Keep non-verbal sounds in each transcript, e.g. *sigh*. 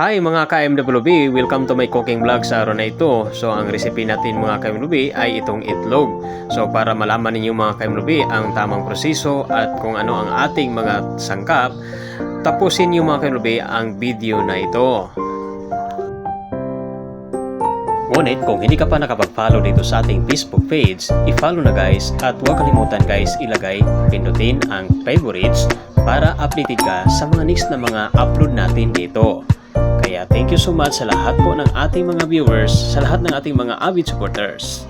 Hi mga ka-MWB! Welcome to my cooking vlog sa araw na ito. So ang recipe natin mga ka-MWB ay itong itlog. So para malaman ninyo mga ka-MWB ang tamang proseso at kung ano ang ating mga sangkap, tapusin niyo mga ka-MWB ang video na ito. Ngunit kung hindi ka pa nakapag-follow dito sa ating Facebook page, i-follow na guys at huwag kalimutan guys ilagay, pindutin ang favorites para updated ka sa mga next na mga upload natin dito. Kaya thank you so much sa lahat po ng ating mga viewers, sa lahat ng ating mga avid supporters.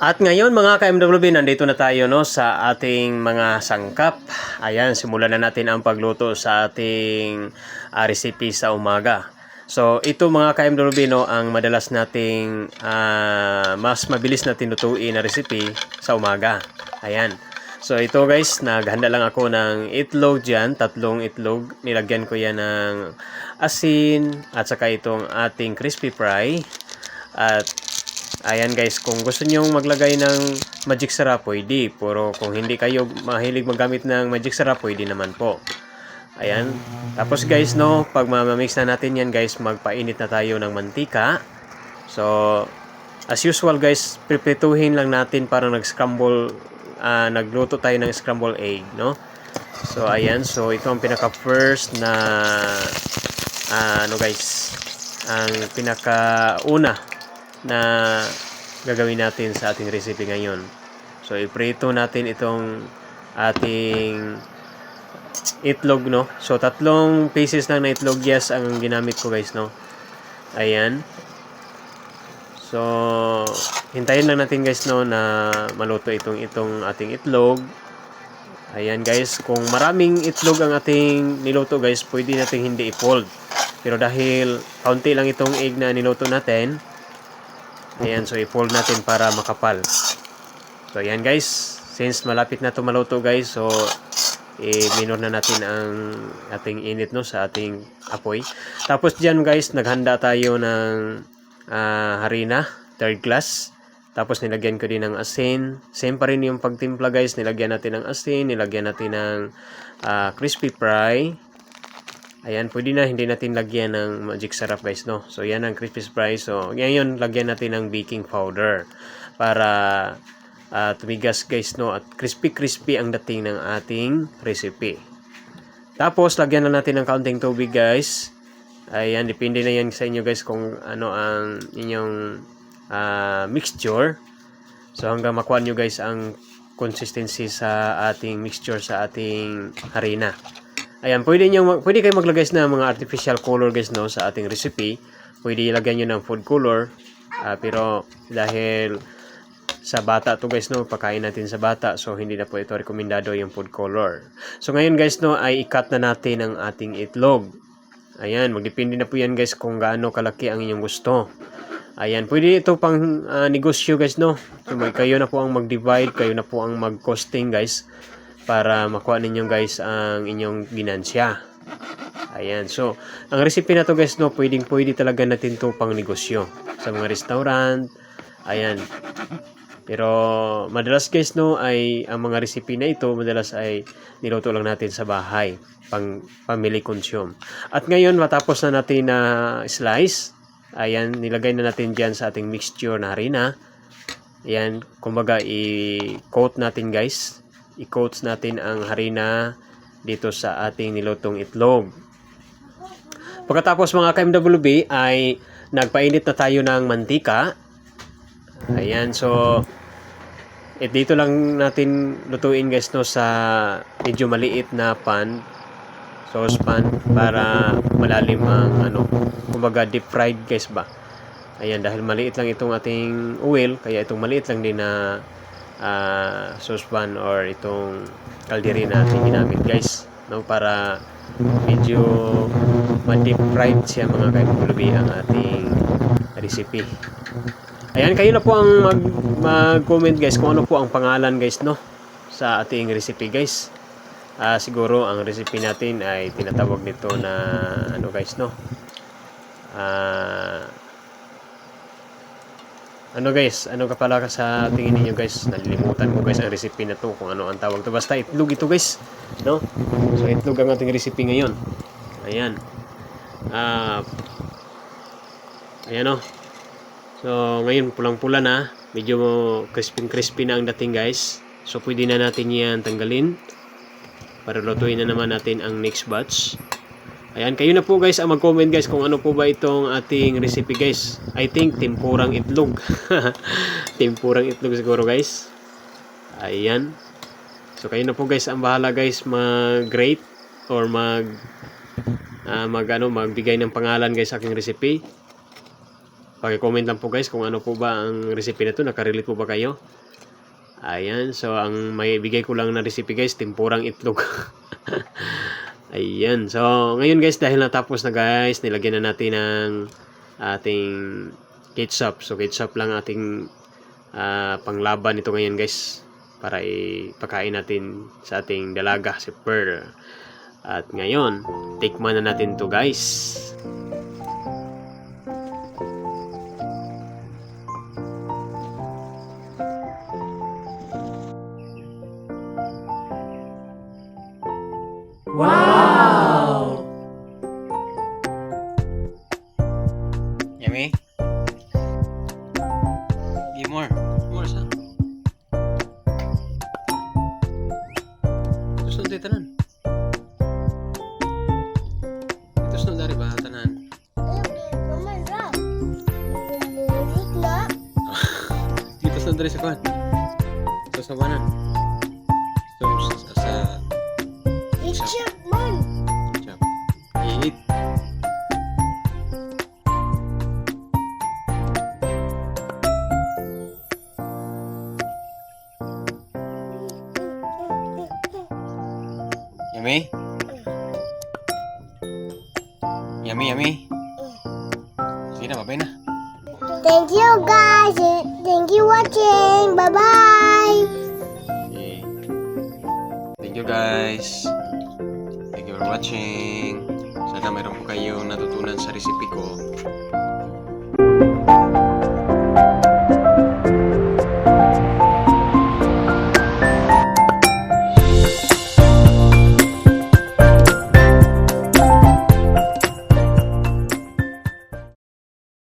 At ngayon mga ka-MWB, nandito na tayo no, sa ating mga sangkap. Ayan, simulan na natin ang pagluto sa ating ah, recipe sa umaga. So, ito mga ka-MWB, no, ang madalas nating ah, mas mabilis na tinutuin na recipe sa umaga. Ayan. So, ito guys, naghanda lang ako ng itlog dyan, tatlong itlog. Nilagyan ko yan ng asin at saka itong ating crispy fry. At Ayan guys, kung gusto nyong maglagay ng magic sarap, pwede. Pero kung hindi kayo mahilig magamit ng magic sarap, pwede naman po. Ayan. Tapos guys, no, pag mamamix na natin yan guys, magpainit na tayo ng mantika. So, as usual guys, pripituhin lang natin para nag-scramble, ah, nagluto tayo ng scramble egg, no? So, ayan. So, ito ang pinaka-first na, ah, ano guys, ang pinaka-una na gagawin natin sa ating recipe ngayon. So, iprito natin itong ating itlog, no? So, tatlong pieces lang na itlog, yes, ang ginamit ko, guys, no? Ayan. So, hintayin lang natin, guys, no, na maluto itong, itong ating itlog. Ayan, guys. Kung maraming itlog ang ating niluto, guys, pwede natin hindi i-fold. Pero dahil kaunti lang itong egg na niluto natin, Ayan, so i-fold natin para makapal. So, ayan guys. Since malapit na ito maluto guys, so i-minor na natin ang ating init no sa ating apoy. Tapos diyan guys, naghanda tayo ng ah, harina, third class. Tapos nilagyan ko din ng asin. Same pa rin yung pagtimpla guys. Nilagyan natin ng asin, nilagyan natin ng ah, crispy fry. Ayan, pwede na hindi natin lagyan ng magic syrup guys, no? So, yan ang crispy fry. So, ngayon, lagyan natin ng baking powder para ah, tumigas guys, no? At crispy-crispy ang dating ng ating recipe. Tapos, lagyan na natin ng kaunting tubig guys. Ayan, depende na yan sa inyo guys kung ano ang inyong ah, mixture. So, hanggang makuha nyo guys ang consistency sa ating mixture sa ating harina. Ayan, pwede nyo, pwede kayo maglagay ng mga artificial color guys no sa ating recipe. Pwede ilagay nyo ng food color. Ah, pero dahil sa bata to guys no, pakain natin sa bata. So hindi na po ito rekomendado yung food color. So ngayon guys no, ay i-cut na natin ang ating itlog. Ayan, magdepende na po yan guys kung gaano kalaki ang inyong gusto. Ayan, pwede ito pang ah, negosyo guys no. So, may- kayo na po ang mag-divide, kayo na po ang mag-costing guys para makuha ninyo guys ang inyong ginansya. Ayan, so ang recipe na to guys no, pwedeng pwede talaga natin to pang negosyo sa mga restaurant. Ayan. Pero madalas guys no ay ang mga recipe na ito madalas ay niluto lang natin sa bahay pang family consume. At ngayon matapos na natin na slice, ayan nilagay na natin diyan sa ating mixture na harina. Ayan, kumbaga i-coat natin guys. I-coat natin ang harina dito sa ating nilutong itlog. Pagkatapos mga ka-MWB ay nagpainit na tayo ng mantika. Ayan, so eh, dito lang natin lutuin guys no sa medyo maliit na pan saucepan para malalim ang ano kumbaga deep fried guys ba? Ayan dahil maliit lang itong ating oil kaya itong maliit lang din na ah, saucepan or itong kalderina na ating ginamit guys no? Para medyo ma-deep fried siya mga kaibulubi ang ating recipe. Ayan, kayo na po ang mag, mag-comment guys kung ano po ang pangalan guys no? Sa ating recipe guys. Ah, siguro ang recipe natin ay tinatawag nito na ano guys no. Ah, ano guys, ano ka pala sa tingin niyo guys? Nalilimutan ko guys ang recipe na to kung ano ang tawag to. Basta itlog ito guys, no? So itlog ang ating recipe ngayon. Ayan. Ah, ayan o. So, ngayon pulang-pula na. Medyo crispy-crispy na ang dating guys. So, pwede na natin yan tanggalin. Para lutuin na naman natin ang next batch. Ayan, kayo na po guys ang mag-comment guys kung ano po ba itong ating recipe guys. I think tempurang itlog. *laughs* tempurang itlog siguro guys. Ayan. So kayo na po guys ang bahala guys mag-rate or mag ah, mag ano magbigay ng pangalan guys sa aking recipe. Paki-comment lang po guys kung ano po ba ang recipe na to, nakarelate po ba kayo? Ayan, so ang may bigay ko lang na recipe guys, tempurang itlog. *laughs* Ayan, so ngayon guys dahil natapos na guys, nilagyan na natin ng ating ketchup. So ketchup lang ating ah, panglaban ito ngayon guys para ipakain natin sa ating dalaga si Pearl. At ngayon, tikman na natin to guys. Yummy? Give more. More sa. Gusto nang tanan. Ito sunod dari ba tanan? Dito sunod dari sa kuan. Ito sa kuanan. Ito sa Yummy? Yummy, yummy. Sige na, babay na. Thank you guys. Thank you watching. Bye bye. Okay. Thank you guys. Thank you for watching. Sana mayroon po kayong natutunan sa recipe ko.